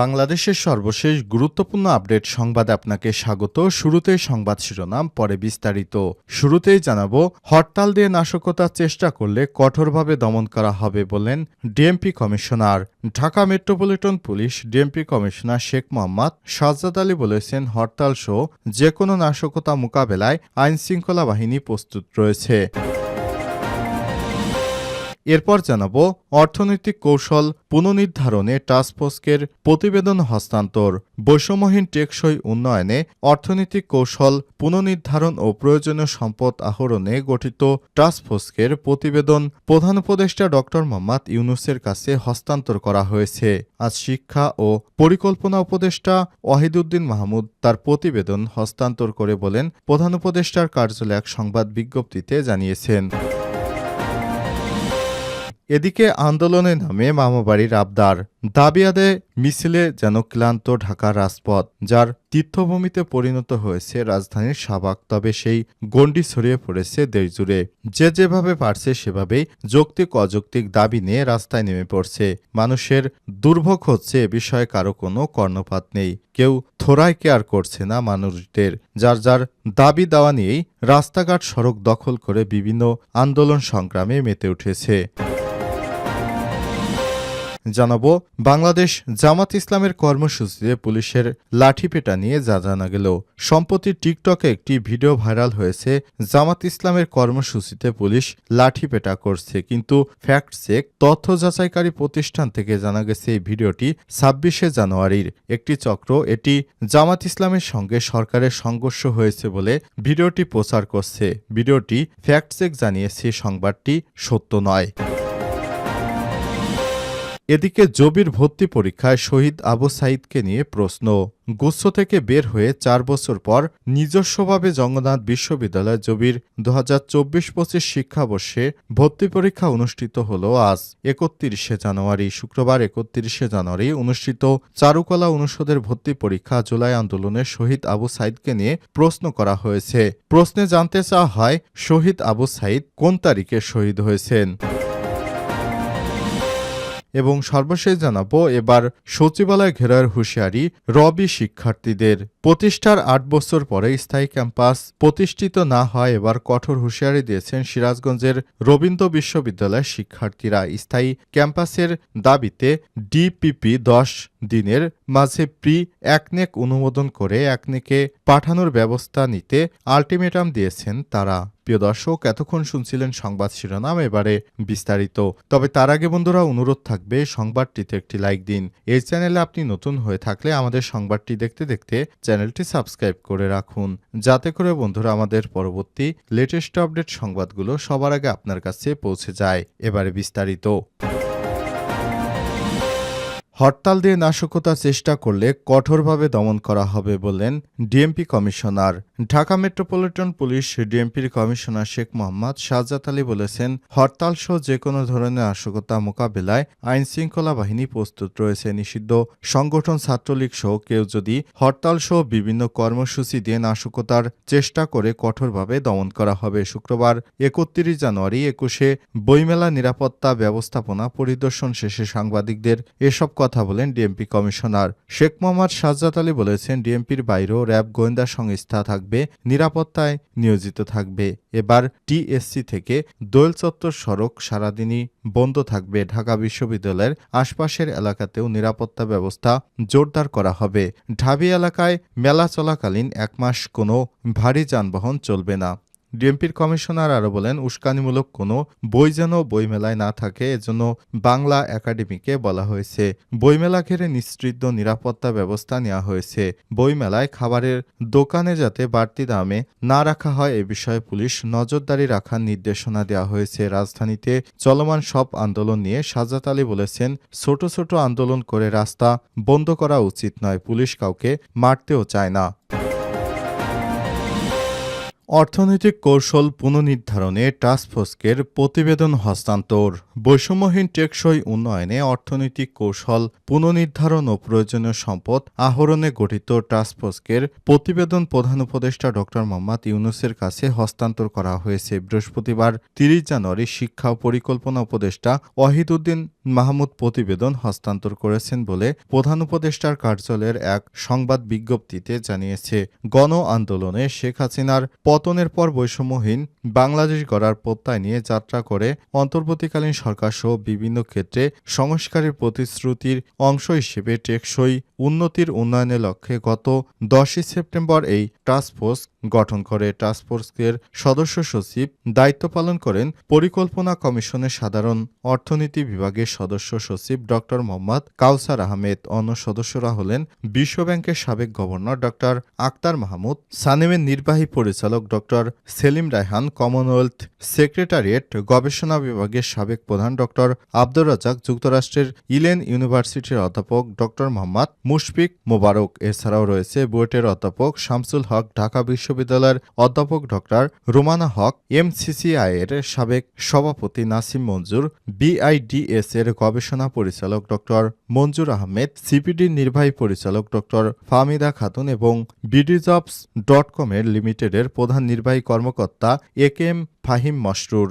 বাংলাদেশের সর্বশেষ গুরুত্বপূর্ণ আপডেট সংবাদ আপনাকে স্বাগত। শুরুতেই সংবাদ শিরোনাম, পরে বিস্তারিত। শুরুতেই জানাব, হরতাল দিয়ে নাশকতার চেষ্টা করলে কঠোরভাবে দমন করা হবে বলেন DMP commissioner. Dhaka metropolitan police DMP commissioner Sheikh Mohammad Sajjad Ali বলেছেন, হরতাল সহ যে কোনো নাশকতা মোকাবেলায় আইনশৃঙ্খলা বাহিনী প্রস্তুত রয়েছে। এরপর জানাব অর্থনৈতিক কৌশল পুনর্নির্ধারণে টাস্কফোর্সের প্রতিবেদন হস্তান্তর। বৈষম্যহীন টেকসই উন্নয়নে অর্থনৈতিক কৌশল পুনর্নির্ধারণ ও প্রয়োজনীয় সম্পদ আহরণে গঠিত টাস্কফোর্সের প্রতিবেদন প্রধান উপদেষ্টা ড. মোহাম্মদ ইউনুসের কাছে হস্তান্তর করা হয়েছে। আজ শিক্ষা ও পরিকল্পনা উপদেষ্টা ওয়াহিদুদ্দিন মাহমুদ তার প্রতিবেদন হস্তান্তর করে বলেন, প্রধান উপদেষ্টার কার্যালয় এক সংবাদ বিজ্ঞপ্তিতে জানিয়েছেন। এদিকে আন্দোলনে নামে মামাবাড়ির আবদার। দাবি আদায়ে মিছিলে যেন ক্লান্ত ঢাকার রাজপথ, যার তীর্থভূমিতে পরিণত হয়েছে রাজধানীর সাবাক তবে সেই গণ্ডি ছড়িয়ে পড়েছে দেশজুড়ে। যে যেভাবে পারছে সেভাবেই যৌক্তিক অযৌক্তিক দাবি নিয়ে রাস্তায় নেমে পড়ছে। মানুষের দুর্ভোগ হচ্ছে এ বিষয়ে কারও কোনো কর্ণপাত নেই। কেউ থোড়াই কেয়ার করছে না মানুষদের। যার যার দাবি দেওয়া নিয়েই রাস্তাঘাট সড়ক দখল করে বিভিন্ন আন্দোলন সংগ্রামে মেতে উঠেছে। জানাব, বাংলাদেশ জামাত ইসলামের কর্মসূচিতে পুলিশের লাঠিপেটা নিয়ে যা জানা গেল। সম্প্রতি টিকটকে একটি ভিডিও ভাইরাল হয়েছে, জামাত ইসলামের কর্মসূচিতে পুলিশ লাঠিপেটা করছে। কিন্তু ফ্যাক্ট চেক, তথ্য যাচাইকারী প্রতিষ্ঠান থেকে জানা গেছে, এই ভিডিওটি ছাব্বিশে জানুয়ারির একটি চক্র। এটি জামাত ইসলামের সঙ্গে সরকারের সংঘর্ষ হয়েছে বলে ভিডিওটি প্রচার করছে। ভিডিওটি ফ্যাক্ট চেক জানিয়েছে, সংবাদটি সত্য নয়। এদিকে জবির ভর্তি পরীক্ষায় শহীদ আবু সাইদকে নিয়ে প্রশ্ন। গুচ্ছ থেকে বের হয়ে চার বছর পর নিজস্বভাবে জগন্নাথ বিশ্ববিদ্যালয় জবির দু হাজার চব্বিশ পঁচিশ শিক্ষাবর্ষে ভর্তি পরীক্ষা অনুষ্ঠিত হল আজ, একত্রিশে জানুয়ারি, শুক্রবার একত্রিশে জানুয়ারি অনুষ্ঠিত চারুকলা অনুষদের ভর্তি পরীক্ষা জুলাই আন্দোলনে শহীদ আবু সাইদকে নিয়ে প্রশ্ন করা হয়েছে। প্রশ্নে জানতে চাওয়া হয়, শহীদ আবু সাইদ কোন তারিখে শহীদ হয়েছেন? এবং সর্বশেষ জানাব, এবার সচিবালয় ঘেরার হুঁশিয়ারি রবি শিক্ষার্থীদের। প্রতিষ্ঠার আট বছর পরে স্থায়ী ক্যাম্পাস প্রতিষ্ঠিত না হয়, এবার কঠোর হুঁশিয়ারি দিয়েছেন সিরাজগঞ্জের রবীন্দ্র বিশ্ববিদ্যালয়ের শিক্ষার্থীরা। স্থায়ী ক্যাম্পাসের দাবিতে ডিপিপি দশ দিনের মাঝে প্রি একনেক অনুমোদন করে একনেকে পাঠানোর ব্যবস্থা নিতে আলটিমেটাম দিয়েছেন তারা। প্রিয় দর্শক, এতক্ষণ শুনছিলেন সংবাদ শিরোনাম, এবারে বিস্তারিত। তবে তার আগে বন্ধুরা, অনুরোধ থাকবে, সংবাদটিতে একটি লাইক দিন। এই চ্যানেলে আপনি নতুন হয়ে থাকলে আমাদের সংবাদটি দেখতে দেখতে চ্যানেলটি সাবস্ক্রাইব করে রাখুন। যাতে করে বন্ধুরা, আমাদের পরবর্তী লেটেস্ট আপডেট সংবাদগুলো সবার আগে আপনার কাছে পৌঁছে যায়। এবারে বিস্তারিত। হরতাল দিয়ে নাশকতার চেষ্টা করলে কঠোরভাবে দমন করা হবে বললেন DMP commissioner. Dhaka metropolitan police ডিএমপির commissioner Sheikh Mohammad Sajjad Ali বলেছেন, হরতাল সহ যে কোনো ধরনের নাশকতা মোকাবেলায় আইন শৃঙ্খলা বাহিনী প্রস্তুত রয়েছে নিষিদ্ধ। সংগঠন ছাত্রলীগ সহ কেউ যদি হরতাল সহ বিভিন্ন কর্মসূচি দিয়ে নাশকতার চেষ্টা করে কঠোরভাবে দমন করা হবে। শুক্রবার একত্রিশ জানুয়ারি একুশে বইমেলা নিরাপত্তা ব্যবস্থাপনা পরিদর্শন শেষে সাংবাদিকদের এসব কথা বলেন ডিএমপি কমিশনার। শেখ মোহাম্মদ সাজ্জাদ আলী বলেছেন ডিএমপির বাইরেও র্যাব গোয়েন্দা সংস্থা থাকবে, নিরাপত্তায় নিয়োজিত থাকবে। এবার টিএসসি থেকে দোয়েল চত্বর সড়ক সারাদিনই বন্ধ থাকবে। ঢাকা বিশ্ববিদ্যালয়ের আশপাশের এলাকাতেও নিরাপত্তা ব্যবস্থা জোরদার করা হবে। ঢাবি এলাকায় মেলা চলাকালীন এক মাস কোনো ভারী যানবাহন চলবে না। ডিএমপির কমিশনার আরও বলেন, উস্কানিমূলক কোনো বই যেন বইমেলায় না থাকে, এজন্য বাংলা একাডেমিকে বলা হয়েছে। বইমেলা ঘেরে নিশ্চিত নিরাপত্তা ব্যবস্থা নেওয়া হয়েছে। বইমেলায় খাবারের দোকানে যাতে বাড়তি দামে না রাখা হয়, এ বিষয়ে পুলিশ নজরদারি রাখার নির্দেশনা দেওয়া হয়েছে। রাজধানীতে চলমান সব আন্দোলন নিয়ে সাজাত আলী বলেছেন, ছোট ছোট আন্দোলন করে রাস্তা বন্ধ করা উচিত নয়, পুলিশ কাউকে মারতেও চায় না। অর্থনৈতিক কৌশল পুনর্নির্ধারণে টাস্কফোর্সকের প্রতিবেদন হস্তান্তর। বৈষম্যহীন টেকসই উন্নয়নে অর্থনৈতিক কৌশল পুনর্নির্ধারণ ও প্রয়োজনীয় সম্পদ আহরণে গঠিত টাস্কফোর্সকের প্রতিবেদন প্রধান উপদেষ্টা ড. মোহাম্মদ ইউনুসের কাছে হস্তান্তর করা হয়েছে বৃহস্পতিবার, তিরিশ জানুয়ারি শিক্ষা পরিকল্পনা উপদেষ্টা ওয়াহিদুদ্দিন মাহমুদ প্রতিবেদন হস্তান্তর করেছেন বলে প্রধান উপদেষ্টার কার্যালয়ের এক সংবাদ বিজ্ঞপ্তিতে জানিয়েছে। গণ আন্দোলনে শেখ হাসিনার পতনের পর বৈষম্যহীন বাংলাদেশ গড়ার প্রত্যয় নিয়ে যাত্রা করে অন্তর্বর্তীকালীন সরকার সহ বিভিন্ন ক্ষেত্রে সংস্কারের প্রতিশ্রুতির অংশ হিসেবে টেকসই উন্নতির উন্নয়নের লক্ষ্যে গত দশই সেপ্টেম্বর এই টাস্কফোর্স গঠন করে। টাস্কফোর্সের সদস্য সচিব দায়িত্ব পালন করেন পরিকল্পনা কমিশনের সাধারণ অর্থনীতি বিভাগের সদস্য সচিব ড. মোহাম্মদ কাউসার আহমেদ। অন্য সদস্যরা হলেন বিশ্বব্যাংকের সাবেক গভর্নর ড. আক্তার মাহমুদ, সানেমের নির্বাহী পরিচালক ড সেলিম রায়হান কমনওয়েলথ সেক্রেটারিয়েট গবেষণা বিভাগের সাবেক প্রধান ড আব্দুর রাজাক যুক্তরাষ্ট্রের ইলেন ইউনিভার্সিটির অধ্যাপক ড মোহাম্মদ মুশফিক মোবারক, এছাড়াও রয়েছে বুয়েটের অধ্যাপক শামসুল হক, ঢাকা বিশ্ববিদ্যালয়ের অধ্যাপক ড রোমানা হক এমসিসিআই এর সাবেক সভাপতি নাসিম মঞ্জুর বিআইডিএস এর গবেষণা পরিচালক ড মঞ্জুর আহমেদ সিপিডির নির্বাহী পরিচালক ড. ফাহমিদা খাতুন এবং বিডিজবস ডট কমের লিমিটেডের প্রধান নির্বাহী কর্মকর্তা এ কে এম ফাহিম মশরুর।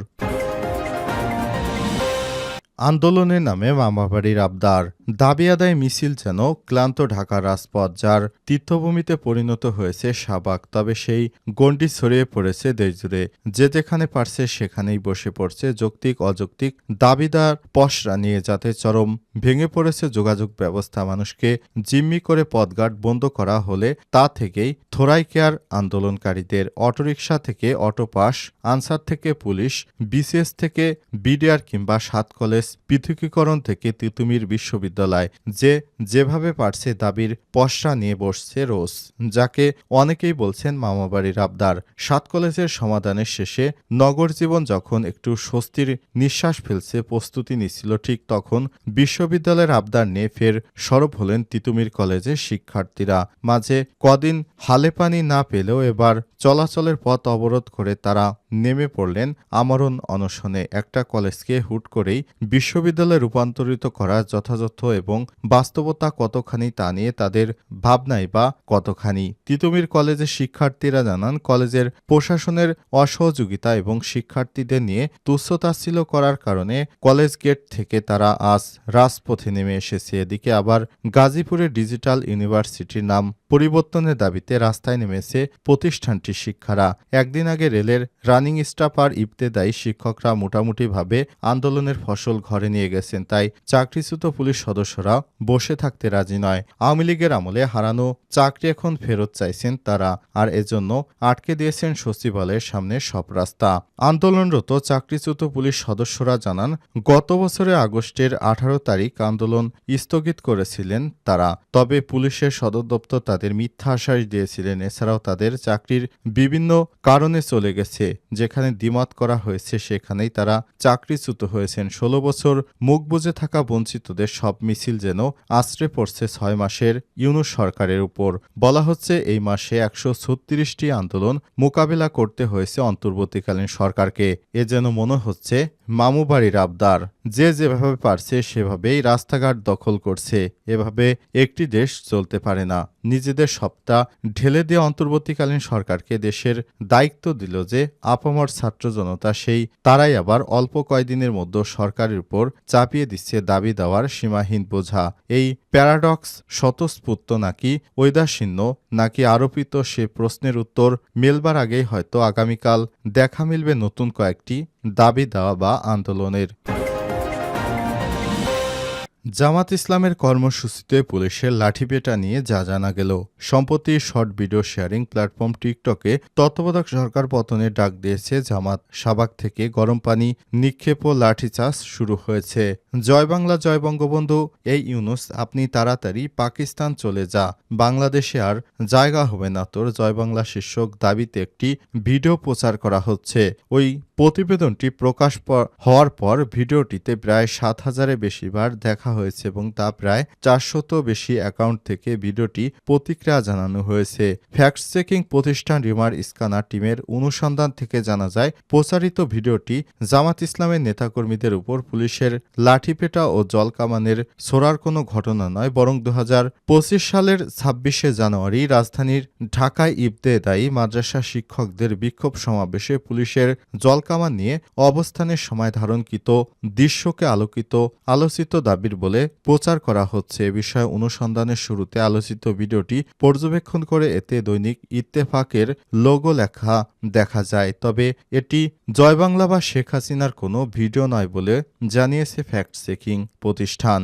আন্দোলনের নামে মামাবাড়ির আবদার। দাবি আদায় মিছিল যেন ক্লান্ত ঢাকার রাজপথ, যার তীর্থভূমিতে পরিণত হয়েছে শাবাক তবে সেই গণ্ডি ছড়িয়ে পড়েছে দেশজুড়ে। যে যেখানে পারছে সেখানেই বসে পড়ছে যৌক্তিক, অযৌক্তিক দাবিদার পশরা নিয়ে, যাতে চরম ভেঙে পড়েছে যোগাযোগ ব্যবস্থা। মানুষকে জিম্মি করে পদঘাট বন্ধ করা হলে তা থেকেই থোরাই কেয়ার আন্দোলনকারীদের, অটোরিকশা থেকে অটো পাস, আনসার থেকে পুলিশ, বিসিএস থেকে বিডিআর কিংবা সাত কলেজ পৃথকীকরণ থেকে তিতুমির বিশ্ববিদ্যালয়। যে যেভাবে পারছে দাবির পশরা নিয়ে বসছে রোজ, যাকে অনেকেই বলছেন মামাবাড়ির আবদার। সাত কলেজের সমাধানের শেষে নগর জীবন যখন একটু স্বস্তির নিঃশ্বাস ফেলছে, প্রস্তুতি নিচ্ছিল ঠিক তখন বিশ্ববিদ্যালয়ের আবদার নিয়ে ফের সরব হলেন তিতুমির কলেজের শিক্ষার্থীরা। মাঝে কদিন হালে পানি না পেলেও এবার চলাচলের পথ অবরোধ করে তারা নেমে পড়লেন আমরণ অনশনে। একটা কলেজকে হুট করেই বিশ্ববিদ্যালয়ে রূপান্তরিত করার যথাযথ এবং বাস্তবতা কতখানি তা নিয়ে তাদের ভাবনাই বা কতখানি। তিতুমির কলেজের শিক্ষার্থীরা জানান, কলেজের প্রশাসনের অসহযোগিতা এবং শিক্ষার্থীদের নিয়ে তুচ্ছতাচ্ছিল্য করার কারণে কলেজ গেট থেকে তারা আজ রাজপথে নেমে এসেছে। এদিকে আবার গাজীপুরে ডিজিটাল ইউনিভার্সিটির নাম পরিবর্তনের দাবিতে রাস্তায় নেমেছে প্রতিষ্ঠানটির শিক্ষারা। একদিন আগে রেলের রানিং স্টাফ আর ইবতেদায়ী শিক্ষকরা মোটামুটিভাবে আন্দোলনের ফসল ঘরে নিয়ে গেছেন, তাই চাকরিচ্যুত পুলিশ সদস্যরা বসে থাকতে রাজি নয়। আওয়ামী লীগের আমলে হারানো চাকরি এখন ফেরত চাইছেন তারা, আর এজন্য আটকে দিয়েছেন সচিবালয়ের সামনে সব রাস্তা। আন্দোলনরত চাকরিচ্যুত পুলিশ সদস্যরা জানান, গত বছরের আগস্টের আঠারো তারিখ আন্দোলন স্থগিত করেছিলেন তারা। তবে পুলিশের সদর দপ্তর তাদের মিথ্যা আশ্বাস দিয়েছিলেন। এছাড়াও তাদের চাকরির বিভিন্ন কারণে চলে গেছে। যেখানে দ্বিমত করা হয়েছে, সেখানেই তারা চাকরিচ্যুত হয়েছেন। ষোলো বছর মুখ বুজে থাকা বঞ্চিতদের সব মিছিল যেন আশ্রে পড়ছে ছয় মাসের ইউনুস সরকারের উপর। বলা হচ্ছে, এই মাসে একশো ছত্রিশটি আন্দোলন মোকাবেলা করতে হয়েছে অন্তর্বর্তীকালীন সরকারকে। এ যেন মনে হচ্ছে মামুবাড়ির আবদার, যে যেভাবে পারছে সেভাবেই রাস্তাঘাট দখল করছে। এভাবে একটি দেশ চলতে পারে না। নিজেদের সবটা ঢেলে দিয়ে অন্তর্বর্তীকালীন সরকারকে দেশের দায়িত্ব দিল যে আপামর ছাত্র জনতা সেই তারাই আবার অল্প কয়দিনের মধ্যে সরকারের উপর চাপিয়ে দিচ্ছে দাবি দেওয়ার সীমাহীন বোঝা। এই প্যারাডক্স স্বতঃস্ফূর্ত নাকি ঐদাসীন্য নাকি আরোপিত সে প্রশ্নের উত্তর মেলবার আগেই হয়তো আগামীকাল দেখা মিলবে নতুন কয়েকটি দাবি দেওয়া বা আন্দোলনের। জামাত ইসলামের কর্মসূচিতে পুলিশের লাঠিপেটা নিয়ে যা জানা গেল। সম্প্রতি শর্ট ভিডিও শেয়ারিং প্ল্যাটফর্ম টিকটকে তত্ত্বাবধায়ক সরকার পতনে ডাক দিয়েছে জামাত। সাবাক থেকে গরম পানি, নিক্ষেপ ও লাঠিচার্জ শুরু হয়েছে। জয় বাংলা, জয় বঙ্গবন্ধু। এই ইউনুস, আপনি তাড়াতাড়ি পাকিস্তান চলে যা। বাংলাদেশে আর জায়গা হবে না তোর। জয় বাংলা শীর্ষক দাবিতে একটি ভিডিও প্রচার করা হচ্ছে। ওই প্রতিবেদনটি প্রকাশ হওয়ার পর ভিডিওটিতে প্রায় সাত হাজারে বেশি বার দেখা হয়েছে এবং তা প্রায় চারশত বেশি অ্যাকাউন্ট থেকে ভিডিওটি প্রতিক্রিয়া জানানো হয়েছে। ফ্যাক্ট চেকিং প্রতিষ্ঠান রিমার স্ক্যানার টিমের অনুসন্ধান থেকে জানা যায়, প্রচারিত ভিডিওটি জামাত ইসলামের নেতাকর্মীদের উপর পুলিশের লাঠিপেটা ও জলকামানের ছোড়ার কোনো ঘটনা নয়, বরং দু সালের ছাব্বিশে জানুয়ারি রাজধানীর ঢাকায় ইবদে দায়ী মাদ্রাসা শিক্ষকদের বিক্ষোভ সমাবেশে পুলিশের জলকামান নিয়ে অবস্থানের সময় ধারণকৃত দৃশ্যকে আলোকিত আলোচিত দাবির বলে প্রচার করা হচ্ছে। এ বিষয়ে অনুসন্ধানের শুরুতে আলোচিত ভিডিওটি পর্যবেক্ষণ করে এতে দৈনিক ইত্তেফাকের লোগো লেখা দেখা যায়। তবে এটি জয়বাংলা বা শেখ হাসিনার কোনো ভিডিও নয় বলে জানিয়েছে ফ্যাক্ট চেকিং প্রতিষ্ঠান।